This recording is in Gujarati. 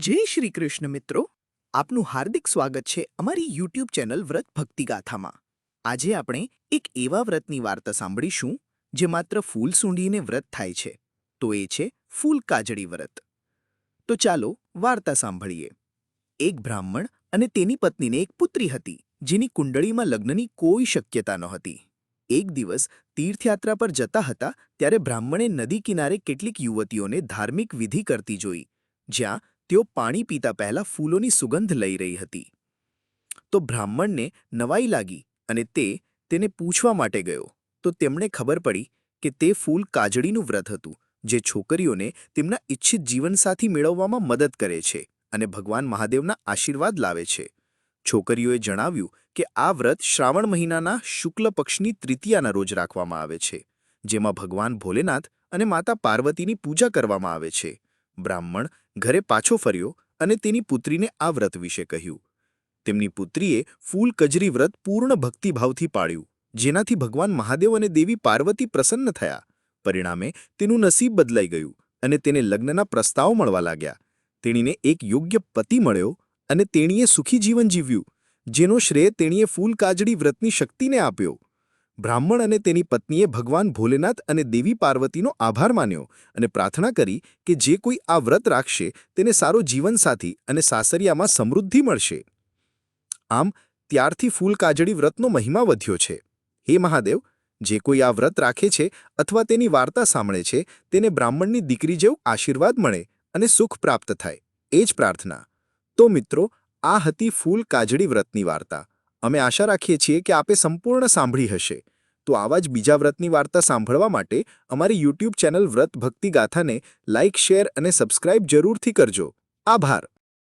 જય શ્રી કૃષ્ણ મિત્રો. આપનું હાર્દિક સ્વાગત છે અમારી યુટ્યુબ ચેનલ વ્રત ભક્તિ ગાથામાં. આજે આપણે એક એવા વ્રતની વાર્તા સાંભળીશું, જે માત્ર ફૂલ સૂંઢીને વ્રત થાય છે. તો એ છે ફૂલ કાજળી વ્રત. તો ચાલો વાર્તા સાંભળીએ. એક બ્રાહ્મણ અને તેની પત્નીને એક પુત્રી હતી, જેની કુંડળીમાં લગ્નની કોઈ શક્યતા નહોતી. એક દિવસ તીર્થયાત્રા પર જતા હતા, ત્યારે બ્રાહ્મણે નદી કિનારે કેટલીક યુવતીઓને ધાર્મિક વિધિ કરતી જોઈ, જ્યાં તેઓ પાણી પીતા પહેલા ફૂલોની સુગંધ લઈ રહી હતી. તો બ્રાહ્મણને નવાઈ લાગી અને તે તેને પૂછવા માટે ગયો. તો તેમણે ખબર પડી કે તે ફૂલ કાજળીનું વ્રત હતું, જે છોકરીઓને તેમના ઇચ્છિત જીવનસાથી મેળવવામાં મદદ કરે છે અને ભગવાન મહાદેવના આશીર્વાદ લાવે છે. છોકરીઓએ જણાવ્યું કે આ વ્રત શ્રાવણ મહિનાના શુક્લ પક્ષની તૃતીયાના રોજ રાખવામાં આવે છે, જેમાં ભગવાન ભોલેનાથ અને માતા પાર્વતીની પૂજા કરવામાં આવે છે. બ્રાહ્મણ ઘરે પાછો ફર્યો અને તેની પુત્રીને આ વ્રત વિશે કહ્યું. તેમની પુત્રીએ ફૂલ કજરી વ્રત પૂર્ણ ભક્તિભાવથી પાળ્યું, જેનાથી ભગવાન મહાદેવ અને દેવી પાર્વતી પ્રસન્ન થયા. પરિણામે તેનું નસીબ બદલાઈ ગયું અને તેને લગ્નના પ્રસ્તાવ મળવા લાગ્યા. તેણીને એક યોગ્ય પતિ મળ્યો અને તેણીએ સુખી જીવન જીવ્યું, જેનો શ્રેય તેણીએ ફૂલ કાજળી વ્રતની શક્તિને આપ્યો. બ્રાહ્મણ અને તેની પત્નીએ ભગવાન ભોલેનાથ અને દેવી પાર્વતીનો આભાર માન્યો અને પ્રાર્થના કરી કે જે કોઈ આ વ્રત રાખશે તેને સારો જીવનસાથી અને સાસરિયામાં સમૃદ્ધિ મળશે. આમ, ત્યારથી ફૂલ કાજડી વ્રતનો મહિમા વધ્યો છે. હે મહાદેવ, જે કોઈ આ વ્રત રાખે છે અથવા તેની વાર્તા સાંભળે છે, તેને બ્રાહ્મણની દીકરી જેવું આશીર્વાદ મળે અને સુખ પ્રાપ્ત થાય. એ જ પ્રાર્થના. તો મિત્રો, આ હતી ફૂલ કાજડી વ્રતની વાર્તા. અમે આશા રાખીએ છીએ કે આપે સંપૂર્ણ સાંભળી હશે. તો આવા જ બીજા વ્રતની વાર્તા સાંભળવા માટે અમારી યુટ્યુબ ચેનલ વ્રત ભક્તિ ગાથાને લાઇક શેર અને સબસ્ક્રાઇબ જરૂરથી કરજો. આભાર.